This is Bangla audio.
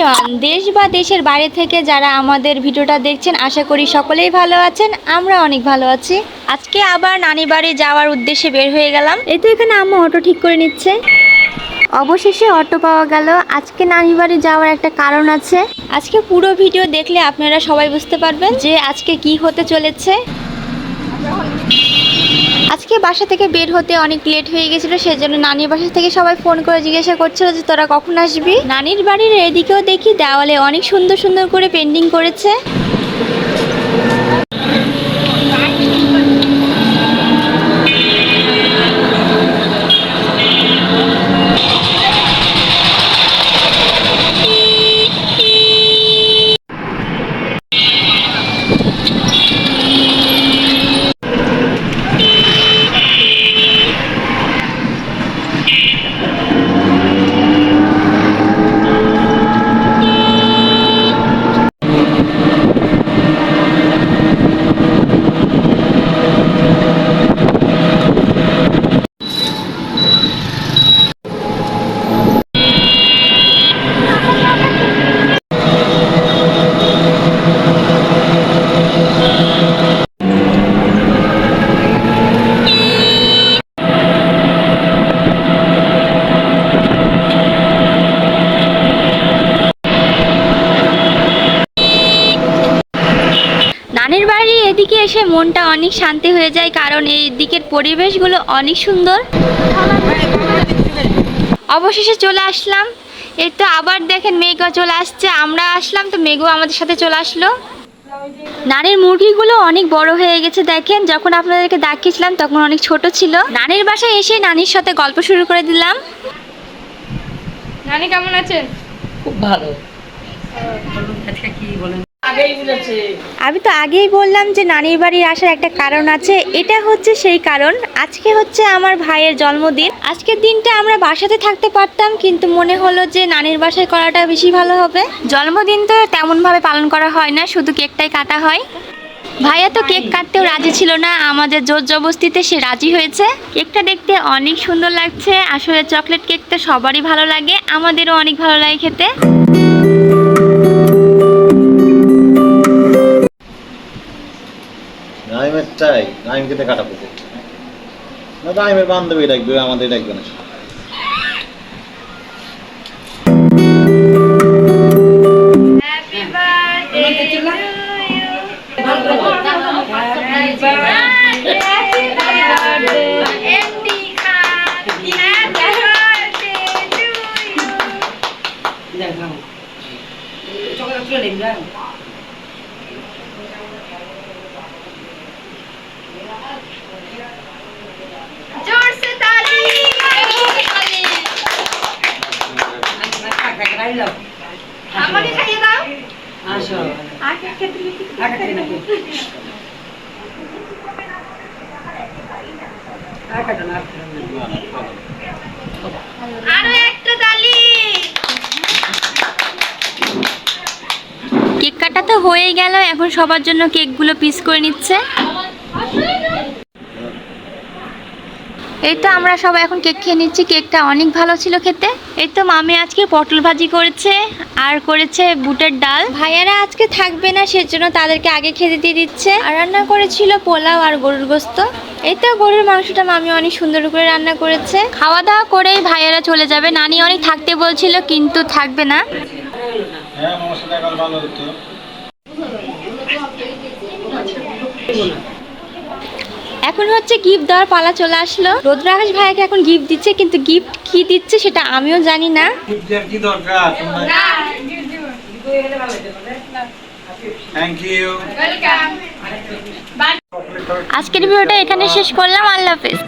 এভরিওয়ান দেশ বা দেশের বাইরে থেকে যারা আমাদের ভিডিওটা দেখছেন আশা করি সকলেই ভালো আছেন আমরা অনেক ভালো আছি। আজকে আবার নানি বাড়ি যাওয়ার উদ্দেশ্যে বের হয়ে গেলাম। এই তো এখানে আম্মু অটো ঠিক করে নিচ্ছে। অবশেষে অটো পাওয়া গেল। আজকে নানি বাড়ি যাওয়ার একটা কারণ আছে। আজকে পুরো ভিডিও দেখলে আপনারা সবাই বুঝতে পারবেন যে আজকে কি হতে চলেছে। আজকে বাসা থেকে বের হতে অনেক লেট হয়ে গেছিল, সেজন্য নানির বাসা থেকে সবাই ফোন করে জিজ্ঞাসা করছিল যে তোরা কখন আসবি? নানির বাড়ির এদিকেও দেখি দেওয়ালে অনেক সুন্দর সুন্দর করে পেন্টিং করেছে নানির বাড়ি এদিকে এসে মনটা অনেক শান্তি হয়ে যায় কারণ এই দিকের পরিবেশগুলো অনেক সুন্দর। অবশেষে চলে আসলাম। এই তো আবার দেখেন মেঘও চলে আসছে আমরা আসলাম তো মেঘও আমাদের সাথে চলে আসলো। নানির মুরগিগুলো অনেক বড় হয়ে গেছে দেখেন যখন আপনাদেরকে দেখিয়েছিলাম তখন অনেক ছোট ছিল। নানির বাসায় এসে নানির সাথে গল্প শুরু করে দিলাম। নানি কেমন আছেন? খুব ভালো। আজকে কি বলেন? আমি তো আগেই বললাম যে নানির বাড়ির আসার একটা কারণ আছে। এটা হচ্ছে সেই কারণ। আজকে হচ্ছে আমার ভাইয়ের জন্মদিন। আজকের দিনটা আমরা বাসাতে থাকতে পারতাম, কিন্তু মনে হলো যে নানির বাসায় করাটা বেশি ভালো হবে। জন্মদিন তো তেমনভাবে পালন করা হয় না, শুধু কেকটাই কাটা হয়। ভাইয়া তো কেক কাটতেও রাজি ছিল না। আমাদের জোর জবস্তিতে সে রাজি হয়েছে। কেকটা দেখতে অনেক সুন্দর লাগছে। আসলে চকলেট কেকটা সবারই ভালো লাগে, আমাদেরও অনেক ভালো লাগে খেতে। নাইম খেতে কাটা পড়বে না নাইমের বান্ধবী ডাকবে আমাদের ডাকবে না। নিন যাও আমাকে খাইয়ে দাও। আসো। আগে আর একটা কেক কাটা তো হয়ে গেল এখন সবার জন্য কেকগুলো পিস করে নিচ্ছে। এই তো আমরা সবাই এখন কেক খেয়ে নিচ্ছি। কেকটা অনেক ভালো ছিল খেতে। এই তো মামি আজকে পটল ভাজি করেছে আর করেছে বুটের ডাল। ভাইয়ারা আজকে থাকবে না সেজন্য তাদেরকে আগে খেতে দিয়ে দিচ্ছে। আর রান্না করেছিল পোলাও আর গরুর গোস্ত। এই তো গরুর মাংসটা মামি অনেক সুন্দর করে রান্না করেছে। খাওয়া দাওয়া করেই ভাইয়ারা চলে যাবে। নানি অনেক থাকতে বলছিল কিন্তু থাকবে না। হ্যাঁ ভালো হতো। এখন হচ্ছে গিফট দেওয়ার পালা চলে আসলো। রুদ্রাকাশ ভাইকে এখন গিফট দিচ্ছে কিন্তু গিফট কি দিচ্ছে সেটা আমিও জানি না। গিফটের কি দরকার? থ্যাংক ইউ আজকের ভিডিওটা এখানে শেষ করলাম। আল্লাহ হাফেজ।